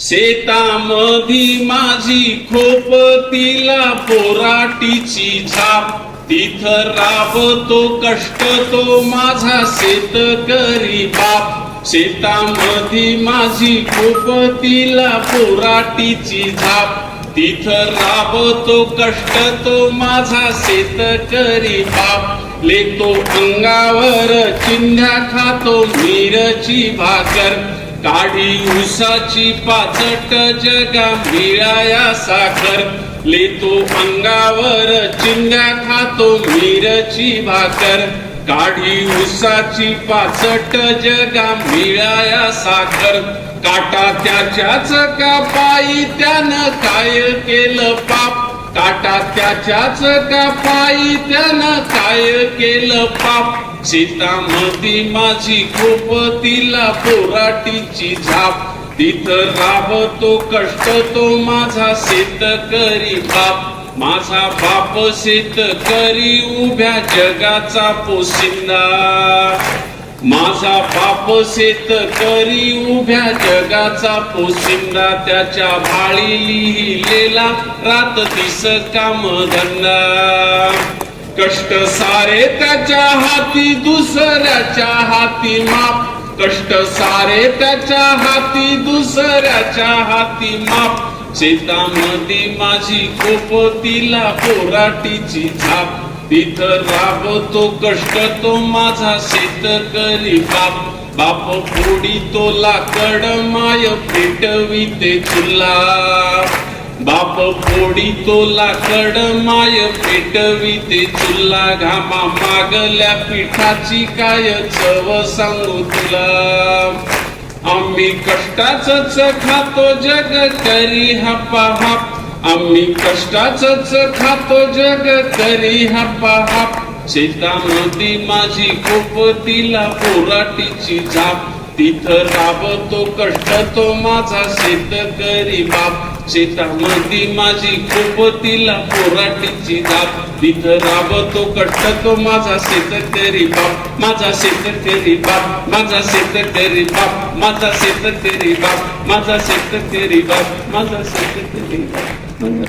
शेतामधी माझी खोप तिला पोराटीची झाप. तिथं राबतो कष्ट तो माझा शेतकरी बाप. शेतामधी माझी खोप तिला पोराटीची झाप. तिथं राबतो कष्ट तो माझा शेतकरी बाप. लेतो अंगावर चिंध्या खातो मिरची भाकर. काढी उसाची पाचट जगा मिळाया साखर. लेतो अंगावर चिंगा खातो मिरची भाकर. काढी उसाची पाचट जगा मिळाया साखर. काटा त्याच्याच का पायी त्यानं काय केलं पाप? काटा त्याच्याच का पायी त्यानं काय केलं पाप? शेतामध्ये माझी खूप तिला पोराटीची झाप. तिथं राबतो कष्ट तो माझा शेतकरी बाप. माझा बाप शेतकरी उभ्या जगाचा पोशिंदा. माझा बाप शेतकरी उभ्या जगाचा पोशिंदा. त्याच्या भाळी लिहिलेला रात दिस कामधंदा. कष्ट सारे त्याच्या हाती दुसऱ्याच्या हाती माप. कष्ट सारे त्याच्या हाती दुसऱ्याच्या हाती माप. शेतामध्ये माझी कोपतीला पोराटीची झाप. तिथं राबतो कष्ट तो माझा शेतकरी बाप. बाप फोडी तो लाकड माय पेटवी ते चुल्ला बाप पोडी तो लाकड माय पेटविते चुल्ला घामा मागल्या पिठाची काय चव सांगू तुला? आम्ही कष्टाच खातो जग करी हप्पा हाप आम्ही कष्टाच खातो जग करी हप्पा हाप. शेतामध्ये माझी खूप तिला पोराटीची झाप तिथं राबतो कष्ट तो माझा शेतकरी बाप. शेतामध्ये माझी खूप तिला पोराटीची दाब. तिथं राबतो कट्ट तो माझा शेत शेतकरी बाप. माझा शेत शेतकरी बाप माझा शेत शेतकरी बाप. माझा शेत शेतकरी बाप माझा शेत शेतकरी बाप माझा शेत शेतकरी बाप.